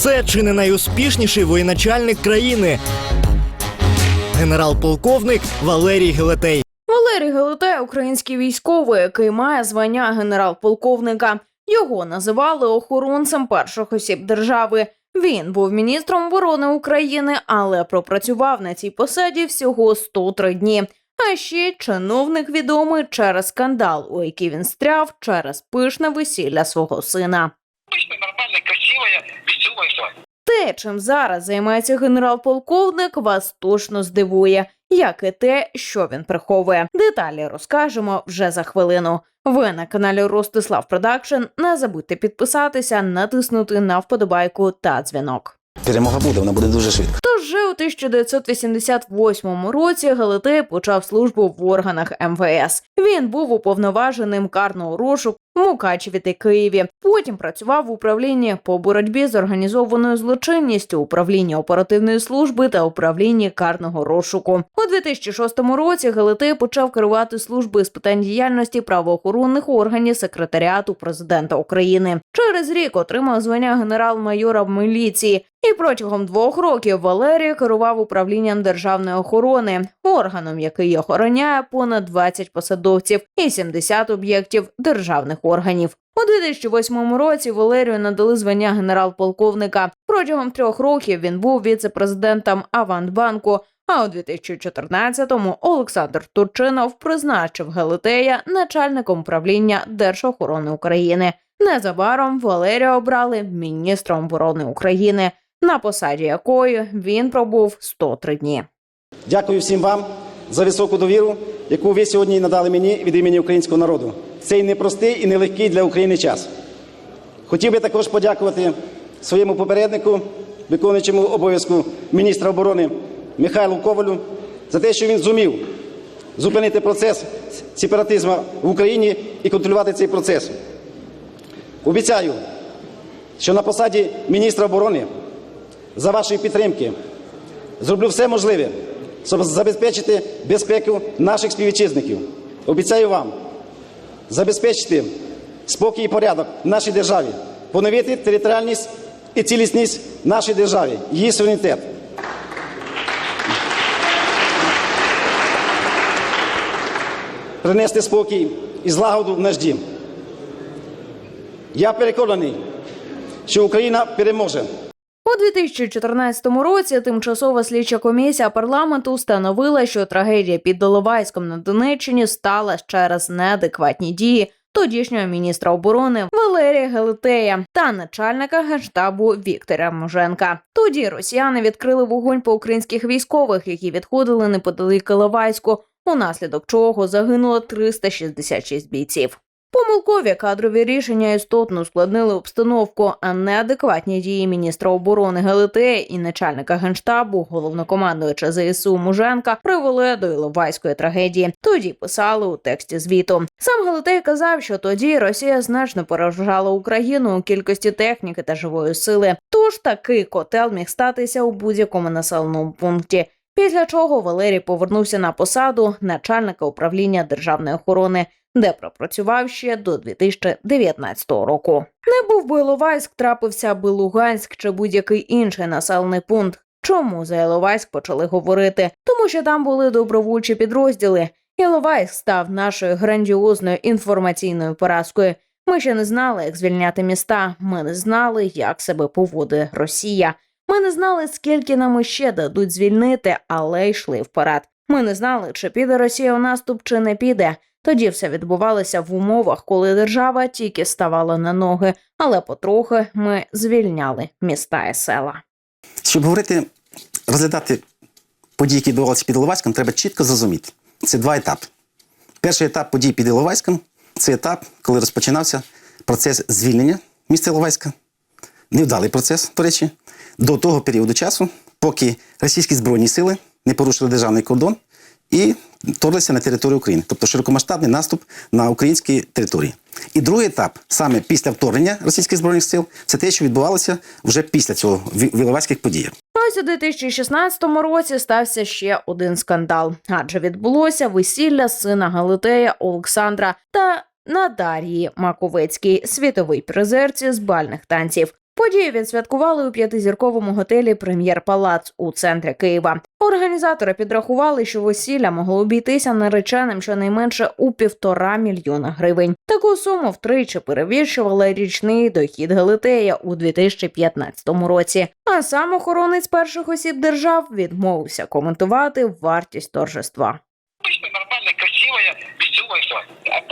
Це чи не найуспішніший воєначальник країни. Генерал-полковник Валерій Гелетей. Валерій Гелетей – український військовий, який має звання генерал-полковника. Його називали охоронцем перших осіб держави. Він був міністром оборони України, але пропрацював на цій посаді всього 103 дні. А ще чиновник відомий через скандал, у який він стряв через пишне весілля свого сина. Те, чим зараз займається генерал-полковник, вас точно здивує, як і те, що він приховує. Деталі розкажемо вже за хвилину. Ви на каналі Ростислав Продакшн. Не забудьте підписатися, натиснути на вподобайку та дзвінок. Перемога буде, вона буде дуже швидко. Вже у 1988 році Галатей почав службу в органах МВС. Він був уповноваженим карного розшуку в Мукачеві та Києві. Потім працював в управлінні по боротьбі з організованою злочинністю, управлінні оперативної служби та управлінні карного розшуку. У 2006 році Галатей почав керувати службою з питань діяльності правоохоронних органів секретаріату президента України. Через рік отримав звання генерал-майора міліції. І протягом двох років Валерій керував управлінням державної охорони, органом, який охороняє понад 20 посадовців і 70 об'єктів державних органів. У 2008 році Валерію надали звання генерал-полковника. Протягом трьох років він був віце-президентом Авантбанку. А у 2014-му Олександр Турчинов призначив Гелетея начальником управління Держохорони України. Незабаром Валерія обрали міністром оборони України, на посаді якої він пробув 103 дні. Дякую всім вам за високу довіру, яку ви сьогодні надали мені від імені українського народу. Цей непростий і нелегкий для України час. Хотів би також подякувати своєму попереднику, виконуючому обов'язку міністра оборони Михайлу Ковалю за те, що він зумів зупинити процес сепаратизму в Україні і контролювати цей процес. Обіцяю, що на посаді міністра оборони за вашої підтримки зроблю все можливе, щоб забезпечити безпеку наших співвітчизників. Обіцяю вам забезпечити спокій і порядок в нашій державі, поновити територіальність і цілісність нашої держави, її суверенітет. Принести спокій і злагоду в наш дім. Я переконаний, що Україна переможе. У 2014 році тимчасова слідча комісія парламенту встановила, що трагедія під Доловайськом на Донеччині сталася через неадекватні дії тодішнього міністра оборони Валерія Гелетея та начальника генштабу Віктора Моженка. Тоді росіяни відкрили вогонь по українських військових, які відходили неподалік Іловайську, унаслідок чого загинуло 366 бійців. Помилкові кадрові рішення істотно ускладнили обстановку, а неадекватні дії міністра оборони Гелетея і начальника генштабу, головнокомандуюча ЗСУ Муженка, привели до Іловайської трагедії. Тоді писали у тексті звіту. Сам Гелетей казав, що тоді Росія значно поражала Україну у кількості техніки та живої сили. Тож такий котел міг статися у будь-якому населеному пункті. Після чого Валерій повернувся на посаду начальника управління державної охорони, де пропрацював ще до 2019 року. Не був би Іловайськ, трапився би Луганськ чи будь-який інший населений пункт. Чому за Іловайськ почали говорити? Тому що там були добровольчі підрозділи. Іловайськ став нашою грандіозною інформаційною поразкою. Ми ще не знали, як звільняти міста. Ми не знали, як себе поводить Росія. Ми не знали, скільки нам іще дадуть звільнити, але йшли вперед. Ми не знали, чи піде Росія у наступ, чи не піде. Тоді все відбувалося в умовах, коли держава тільки ставала на ноги, але потрохи ми звільняли міста і села. Щоб говорити, розглядати події, які відбувалися під Іловайськом, треба чітко зрозуміти. Це два етапи. Перший етап подій під Іловайськом це етап, коли розпочинався процес звільнення міста Іловайська. Невдалий процес, до речі, до того періоду часу, поки російські збройні сили не порушили державний кордон і вторглися на територію України, тобто широкомасштабний наступ на українській території. І другий етап, саме після вторгнення російських збройних сил, це те, що відбувалося вже після цього в в Іловайських подіях. Ось у 2016 році стався ще один скандал, адже відбулося весілля сина Галатея Олександра та Надарії Маковецькій, світовій призерці з бальних танців. Подію відсвяткували у п'ятизірковому готелі Прем'єр Палац у центрі Києва. Організатори підрахували, що весілля могло обійтися нареченим щонайменше у півтора мільйона гривень. Таку суму втричі перевищувала річний дохід Галитея у 2015 році. А сам охоронець перших осіб держав відмовився коментувати вартість торжества. Обычная, нормальная, красивая, веселая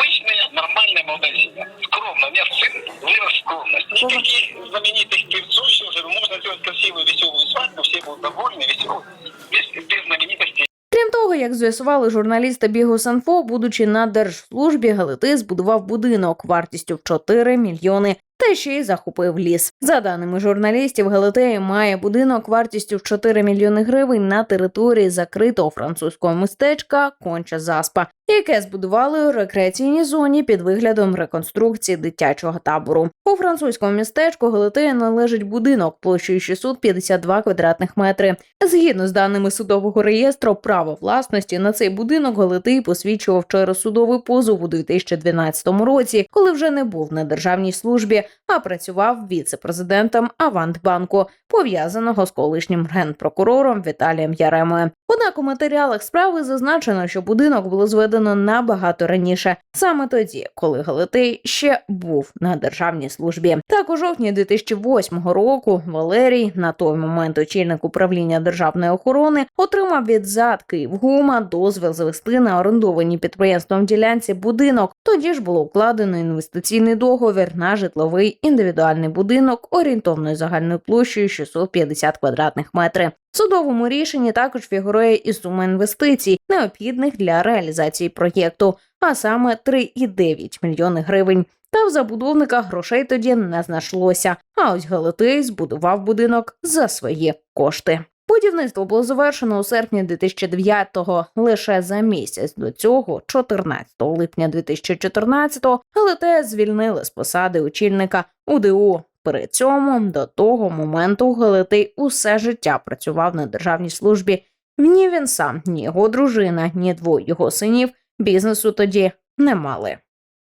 свадьба. Обычная, нормальная молодая семья. Скромно. У меня сын вырос в скромность. Никаких знаменитых певцов еще уже. Можно сделать красивую, веселую свадьбу, все будут довольны, веселые. Без, без знаменитостей. Крім того, як з'ясували журналісти Бігус.Інфо, будучи на держслужбі, Галити збудував будинок вартістю в 4 мільйони. та ще й захопив ліс. За даними журналістів, Галатея має будинок вартістю в 4 мільйони гривень на території закритого французького містечка Конча Заспа, яке збудували у рекреаційній зоні під виглядом реконструкції дитячого табору. У французькому містечку Галатея належить будинок площею 652 квадратних метри. Згідно з даними судового реєстру, право власності на цей будинок Галатей посвідчував через судовий позов у 2012 році, коли вже не був на державній службі, а працював віце-президентом Авантбанку, пов'язаного з колишнім генпрокурором Віталієм Яремою. Однак у матеріалах справи зазначено, що будинок було зведено набагато раніше, саме тоді, коли Галатей ще був на державній службі. Так у жовтні 2008 року Валерій, на той момент очільник управління державної охорони, отримав від ЗАД Київгума дозвіл звести на орендовані підприємством ділянці будинок. Тоді ж було укладено інвестиційний договір на житловий індивідуальний будинок орієнтовною загальною площею 650 квадратних метрів. В судовому рішенні також фігурує і сума інвестицій, необхідних для реалізації проєкту, а саме 3,9 мільйони гривень. Та в забудовника грошей тоді не знайшлося. А ось Галатей збудував будинок за свої кошти. Будівництво було завершено у серпні 2009-го. Лише за місяць до цього, 14 липня 2014-го, Галатея звільнили з посади очільника УДУ. При цьому до того моменту Галатей усе життя працював на державній службі. Ні він сам, ні його дружина, ні двоє його синів бізнесу тоді не мали.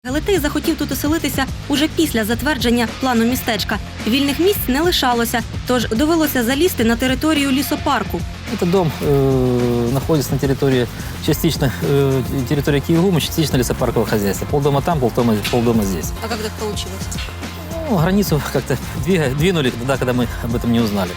Галитей захотів тут оселитися уже після затвердження плану містечка. Вільних місць не лишалося, тож довелося залізти на територію лісопарку. Этот дом э, находится на территории частично э, территория Киевгума, частично лесопаркового хозяйства. Полдома там, полдома, полдома здесь. А як так вийшло? Ну, границу как-то двига- двинули тогда, когда мы об этом не узнали.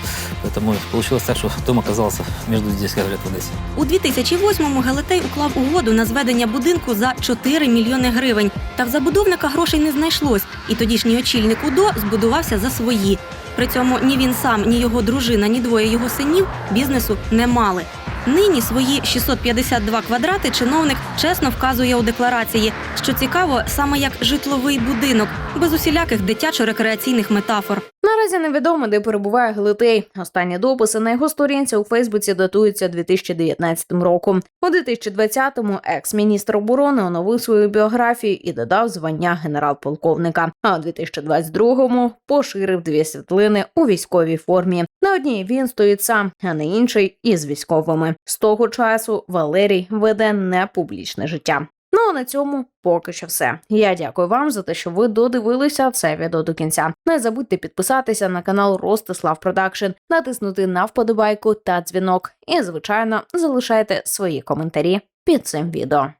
Поэтому получилось так, что дом оказался между здесь, как говорят, в Одессе. У 2008-му Галитей уклав угоду на зведення будинку за 4 мільйони гривень. Та в забудовника грошей не знайшлось, і тодішній очільник УДО збудувався за свої. При цьому ні він сам, ні його дружина, ні двоє його синів бізнесу не мали. Нині свої 652 квадрати чиновник чесно вказує у декларації, що цікаво саме як житловий будинок, без усіляких дитячо-рекреаційних метафор. Наразі невідомо, де перебуває Глитей. Останні дописи на його сторінці у Фейсбуці датуються 2019 роком. У 2020-му екс-міністр оборони оновив свою біографію і додав звання генерал-полковника. А у 2022-му поширив дві світлини у військовій формі. На одній він стоїть сам, а на іншій із військовими. З того часу Валерій веде непублічне життя. Ну а на цьому поки що все. Я дякую вам за те, що ви додивилися це відео до кінця. Не забудьте підписатися на канал Ростислав Продакшн, натиснути на вподобайку та дзвінок. І, звичайно, залишайте свої коментарі під цим відео.